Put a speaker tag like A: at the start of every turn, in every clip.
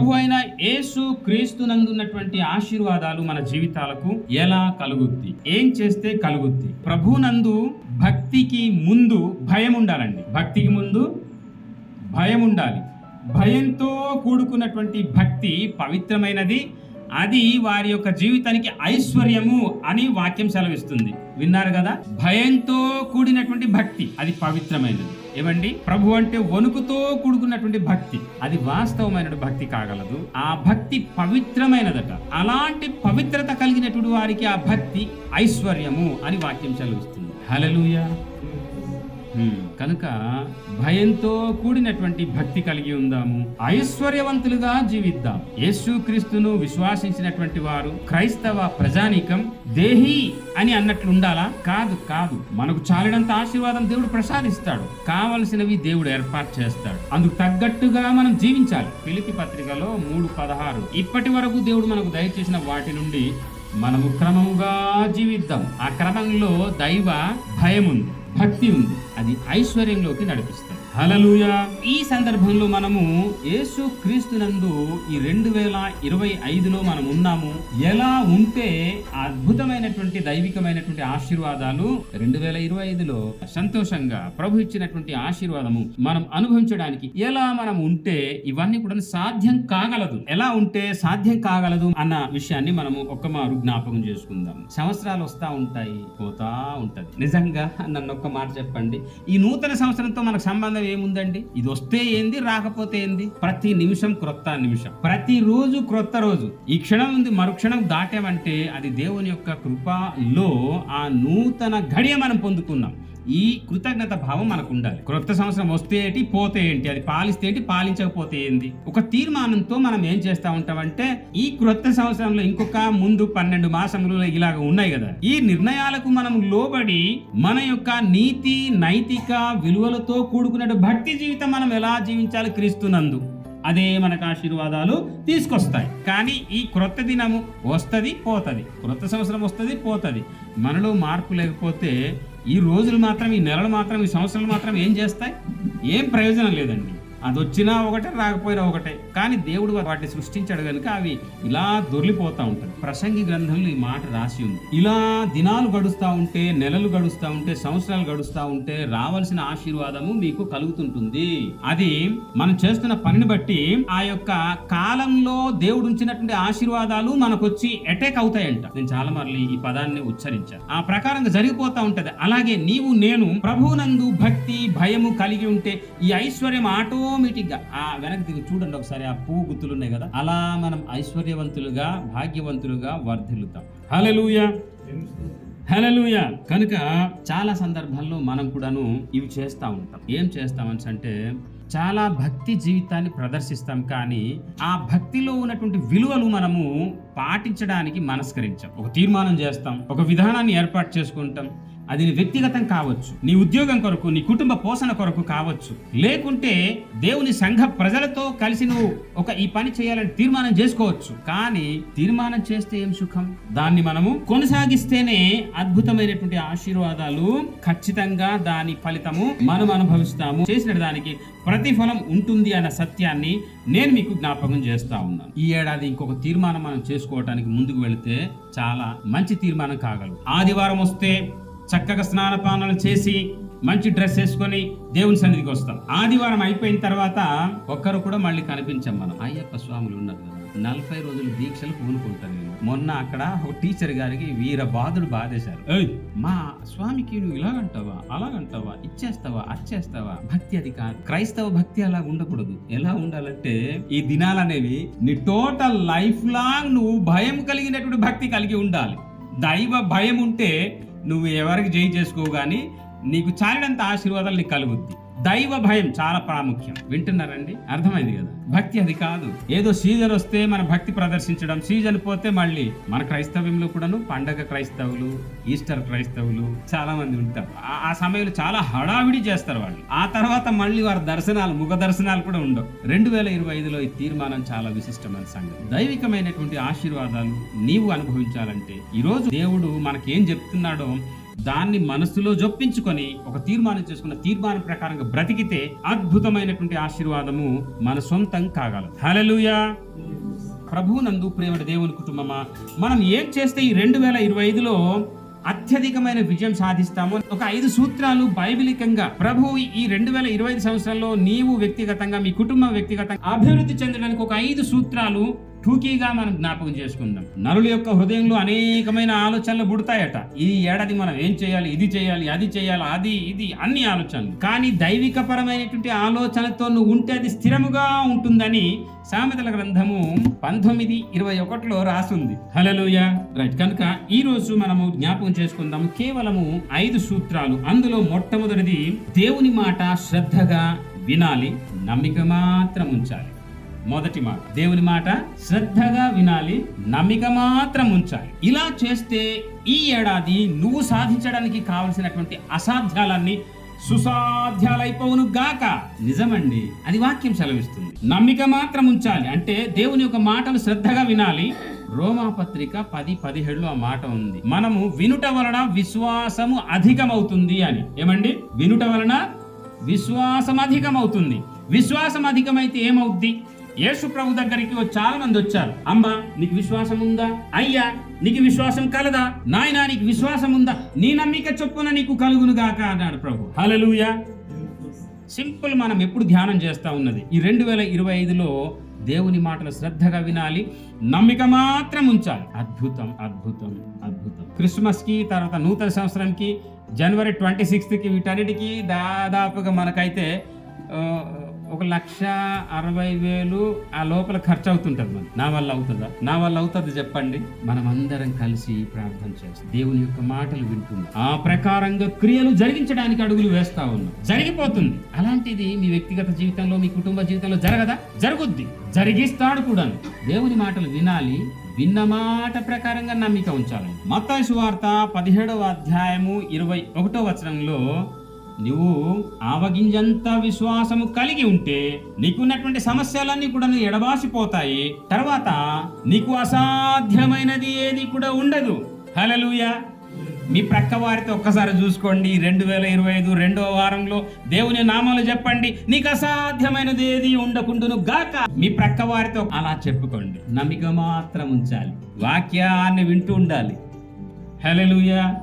A: ప్రభు అయిన యేసు క్రీస్తు నందున్నటువంటి ఆశీర్వాదాలు మన జీవితాలకు ఎలా కలుగుద్ది? ఏం చేస్తే కలుగుద్ది? ప్రభు నందు భక్తికి ముందు భయం ఉండాలండి. భక్తికి ముందు భయం ఉండాలి. భయంతో కూడుకున్నటువంటి భక్తి పవిత్రమైనది. అది వారి యొక్క జీవితానికి ఐశ్వర్యము అని వాక్యం సెలవిస్తుంది. విన్నారు కదా? భయంతో కూడినటువంటి భక్తి అది పవిత్రమైనది. ఏమండి? ప్రభు అంటే వణుకుతో కూడుకున్నటువంటి భక్తి. అది వాస్తవమైన భక్తి కాగలదు. ఆ భక్తి పవిత్రమైనదట. అలాంటి పవిత్రత కలిగినటువంటి వారికి ఆ భక్తి ఐశ్వర్యము అని వాక్యం చదివిస్తుంది హలలుయ కనుక భయంతో కూడినటువంటి భక్తి కలిగి ఉందాము. ఐశ్వర్యవంతులుగా జీవిద్దాం. యేసుక్రీస్తును విశ్వాసించినటువంటి వారు క్రైస్తవ ప్రజానీకం దేహి అని అన్నట్లు ఉండాలా? కాదు కాదు. మనకు చాలినంత ఆశీర్వాదం దేవుడు ప్రసాదిస్తాడు. కావలసినవి దేవుడు ఏర్పాటు చేస్తాడు. అందుకు తగ్గట్టుగా మనం జీవించాలి. పిలిపి పత్రికలో మూడు పదహారు. ఇప్పటి వరకు దేవుడు మనకు దయచేసిన వాటి నుండి మనము క్రమముగా జీవిద్దాం. ఆ క్రమంలో దైవ భయం ఉంది భక్తి ఉంది. అది ఐశ్వర్యంలోకి నడిపిస్తుంది. హలలుయ ఈ సందర్భంలో మనము యేసు క్రీస్తునందు ఈ రెండు వేల ఇరవై ఐదులో మనం ఉన్నాము. ఎలా ఉంటే అద్భుతమైనటువంటి దైవికమైనటువంటి ఆశీర్వాదాలు రెండు వేల ఇరవై ఐదులో సంతోషంగా ప్రభు ఇచ్చినటువంటి ఆశీర్వాదము మనం అనుభవించడానికి ఎలా మనం ఉంటే ఇవన్నీ కూడా సాధ్యం కాగలదు. ఎలా ఉంటే సాధ్యం కాగలదు అన్న విషయాన్ని మనము ఒక్కమారు జ్ఞాపకం చేసుకుందాం. సంవత్సరాలు వస్తా ఉంటాయి పోతా ఉంటది. నిజంగా నన్ను ఒక్క మాట చెప్పండి. ఈ నూతన సంవత్సరంతో మనకు సంబంధం ఏముందండి? ఇది వస్తే ఏంది రాకపోతే ఏంది? ప్రతి నిమిషం క్రొత్త నిమిషం. ప్రతి రోజు క్రొత్త రోజు. ఈ క్షణం ఉంది మరుక్షణం దాటామంటే అది దేవుని యొక్క కృపలో ఆ నూతన ఘడియ మనం పొందుకున్నాం. ఈ కృతజ్ఞత భావం మనకు ఉండాలి క్రొత్త సంవత్సరం వస్తే ఏంటి పోతే ఏంటి అది పాలిస్తే ఏంటి పాలించకపోతే ఏంది? ఒక తీర్మానంతో మనం ఏం చేస్తా ఉంటామంటే ఈ క్రొత్త సంవత్సరంలో ఇంకొక ముందు పన్నెండు మాసములు ఇలాగ ఉన్నాయి కదా. ఈ నిర్ణయాలకు మనం లోబడి మన యొక్క నీతి నైతిక విలువలతో కూడుకున్న భక్తి జీవితం మనం ఎలా జీవించాలి క్రీస్తునందు? అదే మనకు ఆశీర్వాదాలు తీసుకొస్తాయి. కానీ ఈ క్రొత్త దినము వస్తుంది పోతుంది. క్రొత్త సంవత్సరం వస్తుంది పోతుంది. మనలో మార్పు లేకపోతే ఈ రోజులు మాత్రం ఈ నెలలు మాత్రం ఈ సంవత్సరాలు మాత్రం ఏం చేస్తాయి? ఏం ప్రయోజనం లేదండి. అది వచ్చినా ఒకటే రాకపోయినా ఒకటే. కానీ దేవుడు వాటిని సృష్టించాడు కనుక అవి ఇలా దొర్లిపోతా ఉంటాయి. ప్రసంగి గ్రంథంలో ఈ మాట రాసి ఉంది. ఇలా దినాలు గడుస్తూ ఉంటే నెలలు గడుస్తూ ఉంటే సంవత్సరాలు గడుస్తూ ఉంటే రావాల్సిన ఆశీర్వాదము మీకు కలుగుతుంటుంది. అది మనం చేస్తున్న పనిని బట్టి ఆ యొక్క కాలంలో దేవుడు ఉంచినటువంటి ఆశీర్వాదాలు మనకు వచ్చి అటాక్ అవుతాయంట. నేను చాలా మరలి ఈ పదాన్ని ఉచ్చరించాను. ఆ ప్రకారంగా జరిగిపోతా ఉంటది. అలాగే నీవు నేను ప్రభువునందు భక్తి భయము కలిగి ఉంటే ఈ ఐశ్వర్యం ఆటో గా ఆ వెనక్కి దిగు చూడండి ఒకసారి ఆ పువ్వు గుర్తులు ఉన్నాయి కదా అలా మనం ఐశ్వర్యవంతులుగా భాగ్యవంతులుగా వర్ధిల్లుతాం. హల్లెలూయా హలలుయ కనుక చాలా సందర్భాల్లో మనం కూడాను ఇవి చేస్తూ ఉంటాం. ఏం చేస్తామని అంటే చాలా భక్తి జీవితాన్ని ప్రదర్శిస్తాం కానీ ఆ భక్తిలో ఉన్నటువంటి విలువలు మనము పాటించడానికి మనస్కరించాం. ఒక తీర్మానం చేస్తాం ఒక విధానాన్ని ఏర్పాటు చేసుకుంటాం. అది నీ వ్యక్తిగతం కావచ్చు నీ ఉద్యోగం కొరకు నీ కుటుంబ పోషణ కొరకు కావచ్చు. లేకుంటే దేవుని సంఘ ప్రజలతో కలిసి నువ్వు ఒక ఈ పని చేయాలని తీర్మానం చేసుకోవచ్చు. కానీ తీర్మానం చేస్తే ఏం సుఖం? దాన్ని మనము కొనసాగిస్తేనే అద్భుతమైనటువంటి ఆశీర్వాదాలు ఖచ్చితంగా దాని ఫలితము మనం అనుభవిస్తాము. చేసిన దానికి ప్రతిఫలం ఉంటుంది అన్న సత్యాన్ని నేను మీకు జ్ఞాపకం చేస్తా ఉన్నాను. ఈ ఏడాది ఇంకొక తీర్మానం మనం చేసుకోవడానికి ముందుకు వెళితే చాలా మంచి తీర్మానం కాగలదు. ఆదివారం వస్తే చక్కగా స్నానపానాలు చేసి మంచి డ్రెస్ వేసుకొని దేవుని సన్నిధికి వస్తాం. ఆదివారం అయిపోయిన తర్వాత ఒక్కరు కూడా మళ్ళీ కనిపించాం మనం. అయ్యప్ప స్వాములు ఉన్నారు కదా. నలభై రోజులు దీక్షలు పూనుకుంటారు వీళ్ళు. మొన్న అక్కడ ఒక టీచర్ గారికి వీర బాధుడు బాధేశారు. "ఏయ్, మా స్వామికి నువ్వు ఇలాగంటావా అలాగంటావా ఇచ్చేస్తావా అచ్చేస్తావా? భక్తి అది కాదు క్రైస్తవ భక్తి అలా ఉండకూడదు. ఎలా ఉండాలంటే ఈ దినాలు అనేవి నీ టోటల్ లైఫ్ లాంగ్ నువ్వు భయం కలిగినటువంటి భక్తి కలిగి ఉండాలి. దైవ భయం ఉంటే నువ్వు ఎవరికి జై చేసుకోవు కానీ నీకు చాలినంత ఆశీర్వాదాలు నీకు కలుగుద్ది. దైవ భయం చాలా ప్రాముఖ్యం. వింటున్నారండి? అర్థమైంది కదా? భక్తి అది కాదు. ఏదో సీజన్ వస్తే మన భక్తి ప్రదర్శించడం సీజన్ పోతే మళ్ళీ మన క్రైస్తవ్యంలో కూడాను పండగ క్రైస్తవులు ఈస్టర్ క్రైస్తవులు చాలా మంది ఉంటారు. ఆ- సమయంలో చాలా హడావిడి చేస్తారు వాళ్ళు. ఆ తర్వాత మళ్ళీ వారి దర్శనాలు ముఖ దర్శనాలు కూడా ఉండవు. రెండు వేల ఇరవై ఐదులో ఈ తీర్మానం చాలా విశిష్టమైన సంగతి. దైవికమైనటువంటి ఆశీర్వాదాలు నీవు అనుభవించాలంటే ఈరోజు దేవుడు మనకేం చెప్తున్నాడో దాన్ని మనసులో జొప్పించుకొని ఒక తీర్మానం చేసుకున్న తీర్మానం ప్రకారంగా బ్రతికితే అద్భుతమైనటువంటి ఆశీర్వాదము మన సొంతం కాగలదు. హలలుయా ప్రభునందు ప్రేమటి దేవుని కుటుంబమా మనం ఏం చేస్తే ఈ రెండు వేల ఇరవై ఐదులో అత్యధికమైన విజయం సాధిస్తాము? ఒక ఐదు సూత్రాలు బైబిలికంగా ప్రభు ఈ రెండు వేల ఇరవై ఐదు సంవత్సరంలో నీవు వ్యక్తిగతంగా మీ కుటుంబం వ్యక్తిగతంగా అభివృద్ధి చెందడానికి ఒక ఐదు సూత్రాలు టూకీగా మనం జ్ఞాపకం చేసుకుందాం. నరుల యొక్క హృదయంలో అనేకమైన ఆలోచనలు పుడతాయట. ఈ ఏడాది మనం ఏం చేయాలి? ఇది చేయాలి అది చేయాలి అది ఇది అన్ని ఆలోచనలు. కానీ దైవిక పరమైనటువంటి ఆలోచనతో నువ్వు ఉంటే అది స్థిరముగా ఉంటుందని సామెతల గ్రంథము పంతొమ్మిది ఇరవై ఒకటిలో రాసుంది. హలలోయ రైట్. కనుక ఈ రోజు మనము జ్ఞాపకం చేసుకుందాము. కేవలము ఐదు సూత్రాలు. అందులో మొట్టమొదటిది దేవుని మాట శ్రద్ధగా వినాలి నమ్మిక మాత్రం ఉంచాలి. మొదటి మాట. దేవుని మాట శ్రద్ధగా వినాలి నమ్మిక మాత్రం ఉంచాలి. ఇలా చేస్తే ఈ ఏడాది నువ్వు సాధించడానికి కావలసినటువంటి అసాధ్యాలన్నీ సుసాధ్యాలైపోవును గాక. నిజమండి అది వాక్యం సెలవిస్తుంది. నమ్మిక మాత్రం ఉంచాలి అంటే దేవుని యొక్క మాటలు శ్రద్ధగా వినాలి. రోమాపత్రిక పది పదిహేడులో ఆ మాట ఉంది. మనము వినుట వలన విశ్వాసము అధికమవుతుంది అని. ఏమండి? వినుట వలన విశ్వాసం అధికమవుతుంది విశ్వాసం అధికమైతే ఏమవుద్ది? యేసు ప్రభు దగ్గరికి చాలా మంది వచ్చారు. అమ్మ నీకు విశ్వాసం ఉందా? అయ్యా నీకు విశ్వాసం కలదా? నాయనా నీకు విశ్వాసం ఉందా? నీ నమ్మిక చొప్పున నీకు కలుగును గాక అన్నాడు ప్రభు. హలలుయా సింపుల్ మనం ఎప్పుడు ధ్యానం చేస్తా ఉన్నది. ఈ రెండు వేల ఇరవై ఐదులో దేవుని మాటలు శ్రద్ధగా వినాలి. నమ్మిక మాత్రం ఉంచాలి. అద్భుతం అద్భుతం అద్భుతం. క్రిస్మస్కి తర్వాత నూతన సంవత్సరంకి జనవరి ట్వంటీ సిక్స్త్కి వీటన్నిటికీ దాదాపుగా మనకైతే ఒక లక్ష అరవై వేలు ఆ లోపల ఖర్చు అవుతుంటది మనం నా వల్ల అవుతుందా? నా వల్ల అవుతుంది చెప్పండి. మనం అందరం కలిసి ప్రార్థన చేస్తాం. దేవుని యొక్క మాటలు వింటున్నాం. ఆ ప్రకారంగా క్రియలు జరిగించడానికి అడుగులు వేస్తా ఉన్నాం. జరిగిపోతుంది. అలాంటిది మీ వ్యక్తిగత జీవితంలో మీ కుటుంబ జీవితంలో జరగదా? జరుగుద్ది. జరిగిస్తాడు కూడా దేవుని మాటలు వినాలి. విన్న మాట ప్రకారంగా నమ్మిక ఉంచాలి మత్తాయి సువార్త పదిహేడవ అధ్యాయము ఇరవై ఒకటో వచనంలో నువ్వు ఆవగింజంత విశ్వాసము కలిగి ఉంటే నీకున్నటువంటి సమస్యలన్నీ కూడా ఎడబాసిపోతాయి. తర్వాత నీకు అసాధ్యమైనది ఏది కూడా ఉండదు. హలలుయా మీ ప్రక్క వారితో ఒక్కసారి చూసుకోండి. రెండు వేల ఇరవై ఐదు రెండవ వారంలో దేవుని నామాలు చెప్పండి. నీకు అసాధ్యమైనది ఏది ఉండకుండును గాక మీ ప్రక్క వారితో అలా చెప్పుకోండి. నమ్మిక మాత్రం ఉంచాలి. వాక్యాన్ని వింటూ ఉండాలి. హలలుయా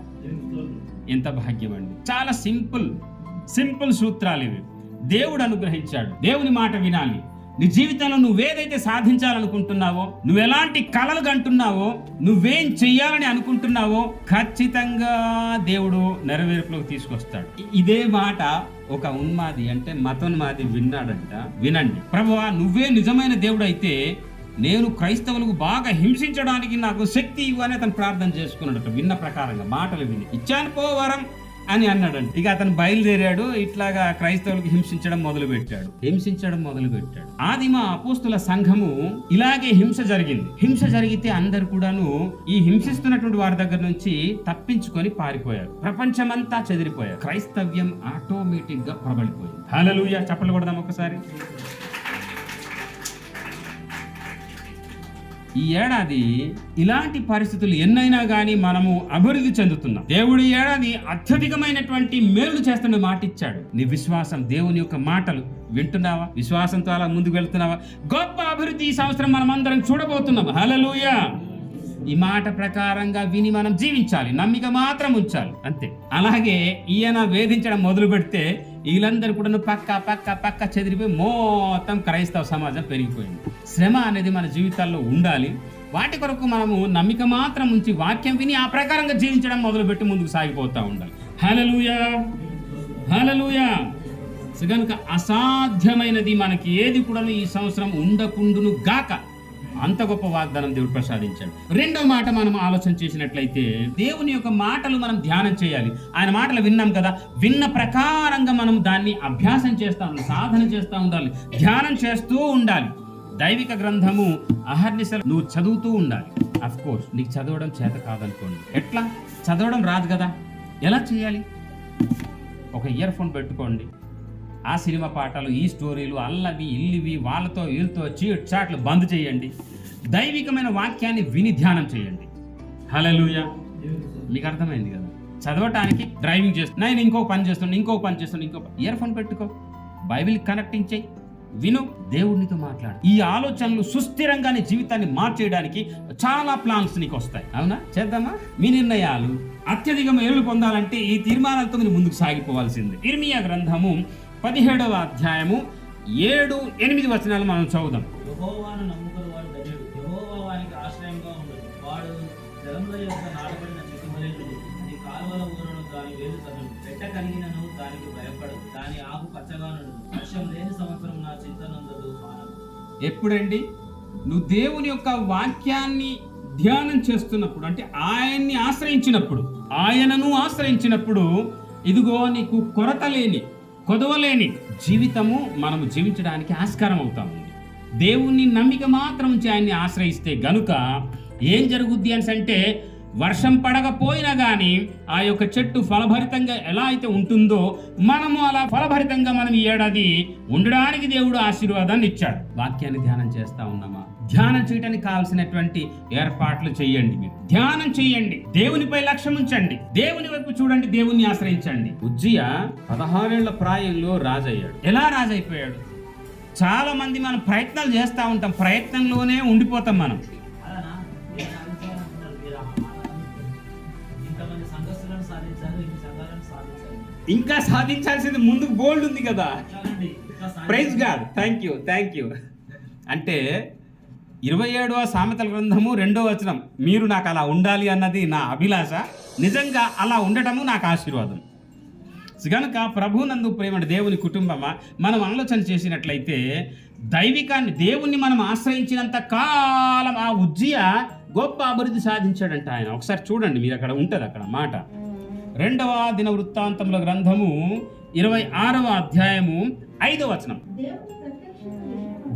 A: ఎంత భాగ్యం అండి చాలా సింపుల్ సింపుల్ సూత్రాలు ఇవి. దేవుడు అనుగ్రహించాడు. దేవుని మాట వినాలి. నీ జీవితంలో నువ్వేదైతే సాధించాలనుకుంటున్నావో నువ్వు ఎలాంటి కళలు కంటున్నావో నువ్వేం చెయ్యాలని అనుకుంటున్నావో ఖచ్చితంగా దేవుడు నెరవేర్పులోకి తీసుకొస్తాడు. ఇదే మాట ఒక ఉన్మాది అంటే మతోన్మాది విన్నాడంట. వినండి. ప్రభువా నువ్వే నిజమైన దేవుడు అయితే నేను క్రైస్తవులకు బాగా హింసించడానికి నాకు శక్తి ఇవ్వు అని అతను ప్రార్థన చేసుకున్నాడట విన్న ప్రకారంగా. మాటలు విని ఇచ్చాను పో వరం అని అన్నాడంట. ఇక అతను బయలుదేరాడు ఇట్లాగా క్రైస్తవులకు హింసించడం మొదలు పెట్టాడు హింసించడం మొదలు పెట్టాడు ఆదిమ అపోస్తుల సంఘము ఇలాగే హింస జరిగింది. హింస జరిగితే అందరు కూడాను ఈ హింసిస్తున్నటువంటి వారి దగ్గర నుంచి తప్పించుకొని పారిపోయారు. ప్రపంచమంతా చెదిరిపోయారు. క్రైస్తవ్యం ఆటోమేటిక్గా ప్రబలిపోయింది. హల్లెలూయా చప్పలు కొడదాం ఒకసారి ఈ ఏడాది ఇలాంటి పరిస్థితులు ఎన్నైనా కానీ మనము అభివృద్ధి చెందుతున్నాం. దేవుడు ఈ ఏడాది అత్యధికమైనటువంటి మేలు చేస్తున్న మాట ఇచ్చాడు. నీ విశ్వాసం దేవుని యొక్క మాటలు వింటున్నావా? విశ్వాసంతో అలా ముందుకు వెళ్తున్నావా? గొప్ప అభివృద్ధి ఈ సంవత్సరం మనం అందరం చూడబోతున్నాం. హలలుయా ఈ మాట ప్రకారంగా విని మనం జీవించాలి. నమ్మిక మాత్రం ఉంచాలి. అంతే. అలాగే ఈయన వేధించడం మొదలు పెడితే వీళ్ళందరూ కూడా పక్క పక్క పక్క చెదిరిపోయి మొత్తం క్రైస్తవ సమాజం పెరిగిపోయింది. శ్రమ అనేది మన జీవితాల్లో ఉండాలి. వాటి కొరకు మనము నమ్మిక మాత్రం ఉంచి వాక్యం విని ఆ ప్రకారంగా జీవించడం మొదలుపెట్టి ముందుకు సాగిపోతూ ఉండాలి. హలలుయా హలలుయా కనుక అసాధ్యమైనది మనకి ఏది కూడా ఈ సంవత్సరం ఉండకుండును గాక. అంత గొప్ప వాగ్దానం దేవుడు ప్రసాదించాడు. రెండో మాట మనం ఆలోచన చేసినట్లయితే దేవుని యొక్క మాటలు మనం ధ్యానం చేయాలి. ఆయన మాటలు విన్నాం కదా విన్న ప్రకారంగా మనం దాన్ని అభ్యాసం చేస్తూ ఉండాలి సాధన చేస్తూ ఉండాలి ధ్యానం చేస్తూ ఉండాలి. దైవిక గ్రంథము అహర్నిశలు నువ్వు చదువుతూ ఉండాలి. అఫ్ కోర్స్ నీకు చదవడం చేత కాదనుకోండి. ఎట్లా? చదవడం రాదు కదా. ఎలా చేయాలి? ఒక ఇయర్ ఫోన్ పెట్టుకోండి. ఆ సినిమా పాటలు ఈ స్టోరీలు అల్లవి ఇల్లివి వాళ్ళతో వీళ్ళతో చీట్ చాట్లు బంద్ చేయండి. దైవికమైన వాక్యాన్ని విని ధ్యానం చేయండి. హలలుయ మీకు అర్థమైంది కదా? చదవటానికి డ్రైవింగ్ చేస్తున్నా నేను ఇంకో పని చేస్తున్నా ఇంకో పని చేస్తున్నా ఇంకో ఇయర్ ఫోన్ పెట్టుకో. బైబిల్ కనెక్టింగ్ చేయి. విను దేవుడినితో మాట్లాడు. ఈ ఆలోచనలు సుస్థిరంగా నీ జీవితాన్ని మార్చేయడానికి చాలా ప్లాన్స్ నీకు వస్తాయి. అవునా? చేద్దామా? మీ నిర్ణయాలు అత్యధిక మేలు పొందాలంటే ఈ తీర్మానాలతో మీరు ముందుకు సాగిపోవాల్సింది. ఇర్మియా గ్రంథము పదిహేడవ అధ్యాయము ఏడు ఎనిమిది వచనాలు మనం చదువుదాం. ఎప్పుడండి? నువ్వు దేవుని యొక్క వాక్యాన్ని ధ్యానం చేస్తున్నప్పుడు అంటే ఆయన్ని ఆశ్రయించినప్పుడు ఆయనను ఆశ్రయించినప్పుడు ఇదిగో నీకు కొరత లేని కొదవలేని జీవితము మనము జీవించడానికి ఆస్కారం అవుతాము. దేవుణ్ణి నమ్మిక మాత్రం ఆయన్ని ఆశ్రయిస్తే గనుక ఏం జరుగుద్ది అని అంటే వర్షం పడకపోయినా కానీ ఆ యొక్క చెట్టు ఫలభరితంగా ఎలా అయితే ఉంటుందో మనము అలా ఫలభరితంగా మనం ఈ ఏడాది ఉండడానికి దేవుడు ఆశీర్వాదాన్ని ఇచ్చాడు. వాక్యాన్ని ధ్యానం చేస్తా ఉన్నామా? ధ్యానం చేయడానికి కావాల్సినటువంటి ఏర్పాట్లు చేయండి మీరు. ధ్యానం చేయండి. దేవునిపై లక్ష్యం ఉంచండి. దేవుని వైపు చూడండి దేవుణ్ణి ఆశ్రయించండి. ఉజ్జియ పదహారేళ్ళ ప్రాయంలో రాజయ్యాడు. ఎలా రాజైపోయాడు? చాలా మంది మనం ప్రయత్నాలు చేస్తూ ఉంటాం. ప్రయత్నంలోనే ఉండిపోతాం మనం. ఇంకా సాధించాల్సింది ముందు గోల్డ్ ఉంది కదా. Praise God thank you thank you అంటే ఇరవై ఏడవ సామెతల గ్రంథము రెండో వచనం. మీరు నాకు అలా ఉండాలి అన్నది నా అభిలాష. నిజంగా అలా ఉండటము నాకు ఆశీర్వాదం. కనుక ప్రభునందు ప్రేమ దేవుని కుటుంబమా మనం ఆలోచన చేసినట్లయితే దైవికాన్ని దేవుణ్ణి మనం ఆశ్రయించినంత కాలం ఆ ఉజ్జయ గొప్ప అభివృద్ధి సాధించాడంట ఆయన. ఒకసారి చూడండి మీరు అక్కడ ఉంటుంది అక్కడ మాట. రెండవ దిన వృత్తాంతముల గ్రంథము ఇరవై ఆరవ అధ్యాయము ఐదవ వచనం.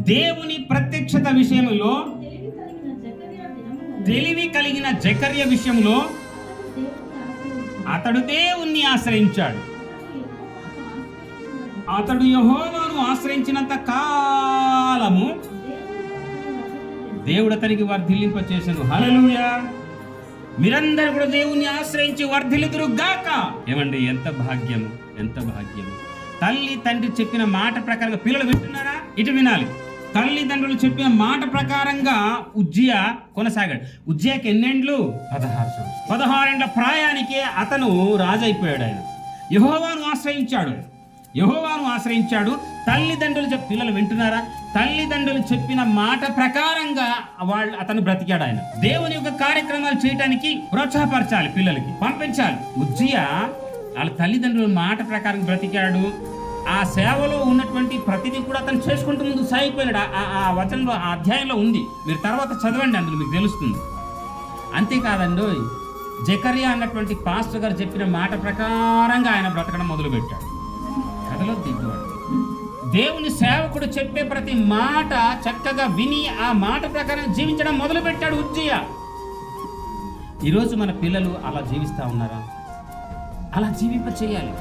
B: దేవుని ప్రత్యక్షత విషయంలో తెలివి కలిగిన జకర్య
A: విషయంలో
B: అతడు ఆశ్రయించాడు.
A: అతడు దేవుణ్ణి ఆశ్రయించాడు. అతడు యహోవాను ఆశ్రయించినంత కాలము దేవుడు అతనికి వర్ధిల్లింప చేశాను హలలుయా మీరందరూ కూడా దేవుణ్ణి ఆశ్రయించి వర్ధిల్లుదురు గాక ఏమండి ఎంత భాగ్యము ఎంత భాగ్యము. తల్లి తండ్రి చెప్పిన మాట ప్రకారంగా పిల్లలు వింటున్నారా? ఇటు వినాలి. తల్లిదండ్రులు చెప్పిన మాట ప్రకారంగా ఉజ్జియ కొనసాగాడు. ఉజ్జియాకి ఎన్నెండ్లు? పదహారు సంవత్సరాలు. పదహారేండ్ల ప్రాయానికే అతను రాజైపోయాడు ఆయన. యహోవాను ఆశ్రయించాడు. యహోవాను ఆశ్రయించాడు. తల్లిదండ్రులు చెప్ పిల్లలు వింటున్నారా? తల్లిదండ్రులు చెప్పిన మాట ప్రకారంగా వాళ్ళు అతను బ్రతికాడు ఆయన. దేవుని యొక్క కార్యక్రమాలు చేయడానికి ప్రోత్సాహపరచాలి పిల్లలకి పంపించాలి. ఉజ్జియ వాళ్ళ తల్లిదండ్రుల మాట ప్రకారం బ్రతికాడు. ఆ సేవలో ఉన్నటువంటి ప్రతిదీ కూడా అతను చేసుకుంటూ ముందు సాగిపోయాడు ఆ- ఆ- వచనంలో ఆ అధ్యాయంలో ఉంది. మీరు తర్వాత చదవండి అందులో మీకు తెలుస్తుంది. అంతేకాదండి జకరియా అన్నటువంటి పాస్టర్ గారు చెప్పిన మాట ప్రకారంగా ఆయన బ్రతకడం మొదలుపెట్టాడు. కథలో దిగువాడు దేవుని సేవకుడు చెప్పే ప్రతి మాట చక్కగా విని ఆ మాట ప్రకారం జీవించడం మొదలుపెట్టాడు ఉజ్జయ. ఈరోజు మన పిల్లలు అలా జీవిస్తూ ఉన్నారా? అలా జీవింప చేయాలి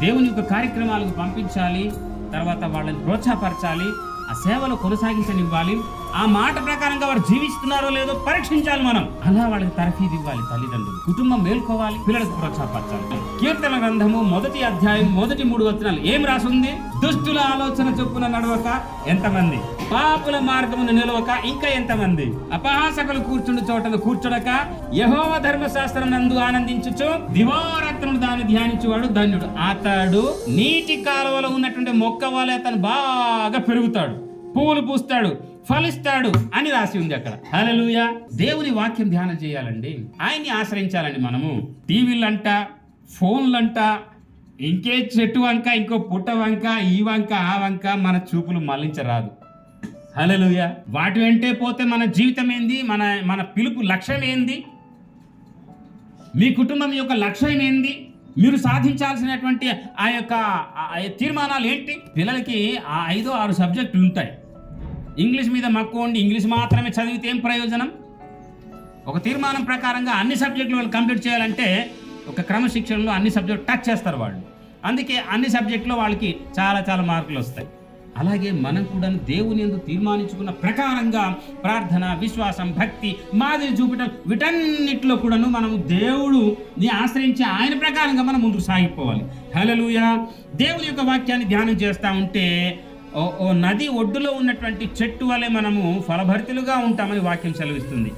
A: దేవుని యొక్క కార్యక్రమాలకు పంపించాలి తర్వాత వాళ్ళని ప్రోత్సాహపరచాలి ఆ సేవలు కొనసాగించనివ్వాలి ఆ మాట ప్రకారంగా వారు జీవిస్తున్నారో లేదో పరీక్షించాలి మనం. అలా వాళ్ళకి తరఫీదు ఇవ్వాలి తల్లిదండ్రులు. కుటుంబం మేల్కోవాలి పిల్లలకు ప్రోత్సాహపరచాలి కీర్తన గ్రంథము మొదటి అధ్యాయం మొదటి మూడు వచనాలు. ఏం రాసుంది? దుష్టుల ఆలోచన చొప్పున నడవక ఎంతమంది? పాపుల మార్గమును నిలవక ఇంకా ఎంతమంది? అపహాసకులు కూర్చుండు చోటను కూర్చుడక యహోవ ధర్మశాస్త్రం నందు ఆనందించుచు దివారాత్రులు దాన్ని ధ్యానించువాడు ధన్యుడు. అతడు నీటి కాలువలో ఉన్నటువంటి మొక్క వలె అతను బాగా పెరుగుతాడు. పువ్వులు పూస్తాడు. ఫలిస్తాడు అని రాసి ఉంది అక్కడ. హలలుయ దేవుని వాక్యం ధ్యానం చేయాలండి. ఆయన్ని ఆశ్రయించాలండి మనము. టీవీలంట ఫోన్లంట ఇంకే చెట్టు వంక ఇంకో పుట్ట వంక ఈ వంక ఆ వంక మన చూపులు మళ్ళించరాదు హలలుయ వాటి వెంటే పోతే మన జీవితం ఏంది? మన మన పిలుపు లక్ష్యం ఏంది? మీ కుటుంబం యొక్క లక్ష్యం ఏంది? మీరు సాధించాల్సినటువంటి ఆ యొక్క ఆ- తీర్మానాలు ఏంటి? పిల్లలకి ఆ ఐదో ఆరు సబ్జెక్టులు ఉంటాయి. ఇంగ్లీష్ మీద మక్కువ ఉండి ఇంగ్లీష్ మాత్రమే చదివితే ఏం ప్రయోజనం? ఒక తీర్మానం ప్రకారంగా అన్ని సబ్జెక్టులు వాళ్ళు కంప్లీట్ చేయాలంటే ఒక క్రమశిక్షణలో అన్ని సబ్జెక్టు టచ్ చేస్తారు వాళ్ళు. అందుకే అన్ని సబ్జెక్టులో వాళ్ళకి చాలా చాలా మార్కులు వస్తాయి. అలాగే మనం కూడా దేవుని ఎందుకు తీర్మానించుకున్న ప్రకారంగా ప్రార్థన విశ్వాసం భక్తి మాదిరి చూపటం వీటన్నిటిలో కూడాను మనము దేవుడుని ఆశ్రయించి ఆయన ప్రకారంగా మనం ముందుకు సాగిపోవాలి. హలలుయ దేవుని యొక్క వాక్యాన్ని ధ్యానం చేస్తూ ఉంటే నది ఒడ్డులో ఉన్నటువంటి చెట్టు వలె మనము ఫలభరితులుగా ఉంటామని వాక్యం సెలవిస్తుంది.